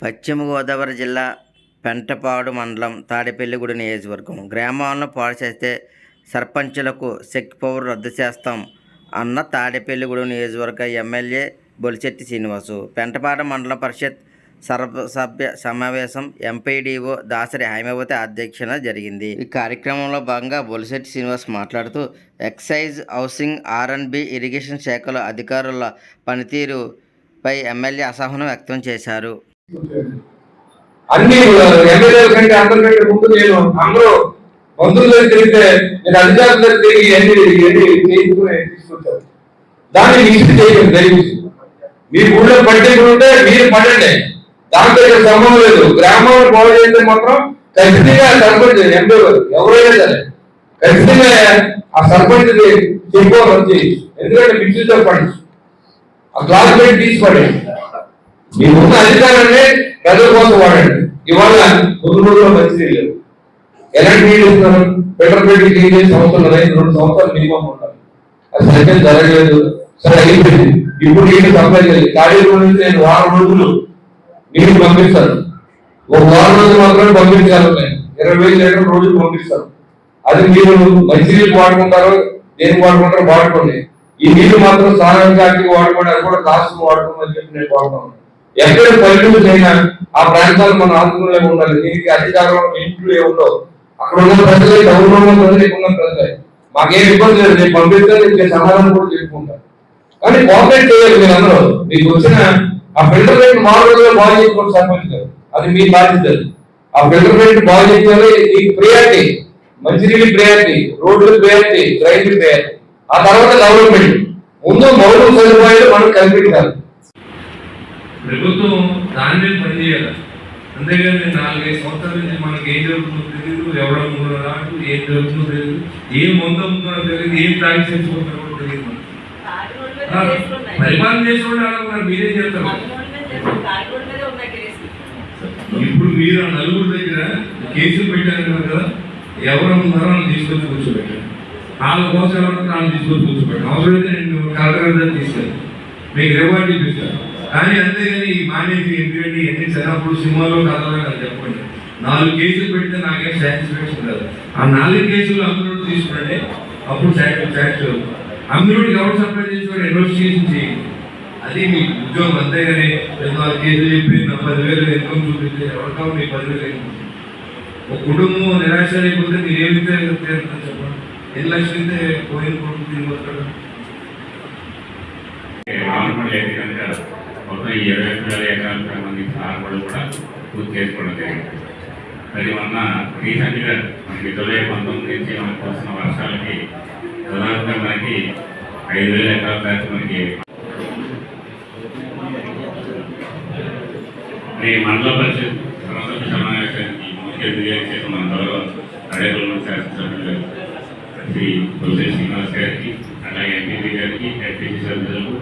పశ్చిమ గోదావరి జిల్లా పెంటపాడు మండలం తాడేపల్లిగూడ నియోజకవర్గం. గ్రామాలను పాడు చేస్తే సర్పంచులకు సెక్ పవర్ రద్దు చేస్తాం అన్న తాడేపల్లిగూడ నియోజకవర్గ ఎమ్మెల్యే బొలిశెట్టి శ్రీనివాసు. పెంటపాడు మండల పరిషత్ సర్వసభ్య సమావేశం ఎంపీడీఓ దాసరి హైమవతి అధ్యక్షన జరిగింది. ఈ కార్యక్రమంలో భాగంగా బొలిశెట్టి శ్రీనివాస్ మాట్లాడుతూ ఎక్సైజ్ హౌసింగ్ ఆర్ఎండ్బి ఇరిగేషన్ శాఖల అధికారుల పనితీరుపై ఎమ్మెల్యే అసహనం వ్యక్తం చేశారు. అన్ని ఎమ్మెల్యేల కంటే అందరికంటే ముందు నేను అందరూ మంత్రుల దగ్గర తిరిగితే నేను అధికారుల దగ్గర తిరిగి ఎన్ని ఎన్ని చేసుకుని తీసుకొచ్చారు. దాన్ని మిక్స్ చేయడం దయచేసి మీ ఊళ్ళో పట్టింపులు ఉంటే మీరు పడండి. దాంతో సంబంధం లేదు. గ్రామంలో బాగు చేస్తే మాత్రం ఖచ్చితంగా సర్పంచ్ ఎంపీ ఎవరైనా సరే ఖచ్చితంగా ఆ సర్పంచ్ చెప్పుకోవాలి వచ్చి ఎందుకంటే మిక్స్ చెప్పండి ఆ క్లాస్ పెట్టి తీసుకోండి మీ ఉన్న అధికారాన్ని ప్రజల కోసం వాడండి. ఇవాళ ముందు రోజుల్లో మంచి ఎలాంటి నీళ్ళు ఇస్తున్నారు? పెట్రోల్ పెట్టి క్లీన్ చేసి సంవత్సరాలు రైతు రెండు సంవత్సరాలు మినిమం ఉండాలి. అది సరిగ్గా జరగలేదు. సరే అయిపోయింది. ఇప్పుడు నీళ్ళు సప్లై చేయాలి. ఖాళీ నుంచి నేను వారం రోజులు నీళ్ళు పంపిస్తాను ఒక వారం రోజులు మాత్రమే పంపించాలి నేను. ఇరవై వేలు లీటర్ రోజు పంపిస్తాను అది మీరు మంచి నీళ్ళు వాడుకుంటారో దేనికి వాడుకుంటారో వాడుకోండి ఈ నీళ్ళు మాత్రం స్నానానికి వాడుకోండి. అది కూడా కాస్ట్ వాడుకోమని చెప్పి నేను వాడుతున్నాను ఎక్కడ పల్లెటూరు అయినా ఆ ప్రాంతాలు మన ఆత్మలో ఉండాలి. దీనికి అధికారం ఇంట్లో ఏముండవు అక్కడ ఉన్న ప్రజలే గౌరవంలో ఉన్న ప్రజలు. ఉన్న ప్రజలే మాకేం ఇబ్బంది లేదు నేను పంపిస్తే నేను సమాధానం కూడా చెప్పుకుంటాను కానీ కోఆపరేట్ చేయాలి మీరు అందరూ. మీకు వచ్చిన ఆ ఫిల్టర్ రేట్ మామూలుగా రోజుల్లో బాగు చేసుకోండి సర్పంచ్ గారు అది మీ బాధ్యత. ఆ ఫిల్టర్ రేట్ బాగు చేయాలి ఈ ప్రియారిటీ మంచినీళ్ళు ప్రియారిటీ రోడ్లు ప్రియారిటీ రైతు ప్రియారిటీ. ఆ తర్వాత గవర్నమెంట్. ముందు మౌలిక సదుపాయాలు మనకు కల్పించాలి. ప్రభుత్వం దాని మీద పనిచేయాలి అంతేగాని నేను నాలుగైదు సంవత్సరాల నుంచి మనకి ఏం జరుగుతుందో తెలియదు ఎవడం మూడో రాదు ఏం జరుగుతుందో తెలియదు ఏం మందు అమ్ముతున్నారో తెలియదు ఏం ట్రాక్ చేసుకుంటారో కూడా తెలియదు పరిపాలన చేసేవాళ్ళు అలా మీరేం చేస్తారు? ఇప్పుడు మీరు ఆ నలుగురు దగ్గర కేసులు పెట్టారు కదా ఎవరు ఉన్నారో వాళ్ళని తీసుకొచ్చి కూర్చోబెట్టారు. వాళ్ళ కోసం ఎవరు తీసుకొని తీసుకొచ్చి కూర్చోబెట్టారు. అవసరమైతే నేను కలెక్టర్ దగ్గర తీసుకెళ్ళాను మీకు రివార్డ్ ఇప్పిస్తాను. కానీ అంతేగాని ఈ మానేసి ఎందుకంటే ఎన్ని చిన్నప్పుడు సినిమాలో కథలో నాకు చెప్పండి. నాలుగు కేసులు పెడితే నాకేం సాటిస్ఫాక్షన్ కాదు ఆ నాలుగు కేసులు అందరూ తీసుకుంటే అప్పుడు సాటిస్ఫాక్షన్ అందరూ ఎవరు సప్లై చేసేవాడు ఇన్వెస్టిగేషన్ చేయండి. అది మీ ఉద్యోగం అంతేగాని నాలుగు కేసులు చెప్పి నా పదివేలు ఇన్కమ్ చూపిస్తే ఎవరికావు మీ పదివేలు ఇన్కమ్ ఒక కుటుంబం నిరాశ అయిపోతే మీరు ఏమి చెప్పండి. ఎన్ని లక్షలు అయితే పోయిన కుటుంబం తిరిగి వస్తాడు? అయితే కనుక మొత్తం ఈ ఇరవై ఒక్క వేల ఎకరాల మంది సాగుబడి కూడా పూర్తి చేసుకోవడం జరిగింది. మరి మొన్న రీసెంట్గా మనకి జూలై పంతొమ్మిది నుంచి మనకు వస్తున్న వర్షాలకి ప్రధానంగా మనకి ఐదు వేల ఎకరాల దాకా మనకి మరి మండల పరిషత్ సర్వసభ్య సమావేశానికి ముఖ్య అతిథిగా చేసిన మన గౌరవ అడేపల్లి శాసనసభ్యులు శ్రీ తులసి శ్రీనివాస్ గారికి అలాగే ఎంపీపీ గారికి ఎస్పీసీ సభ్యులకు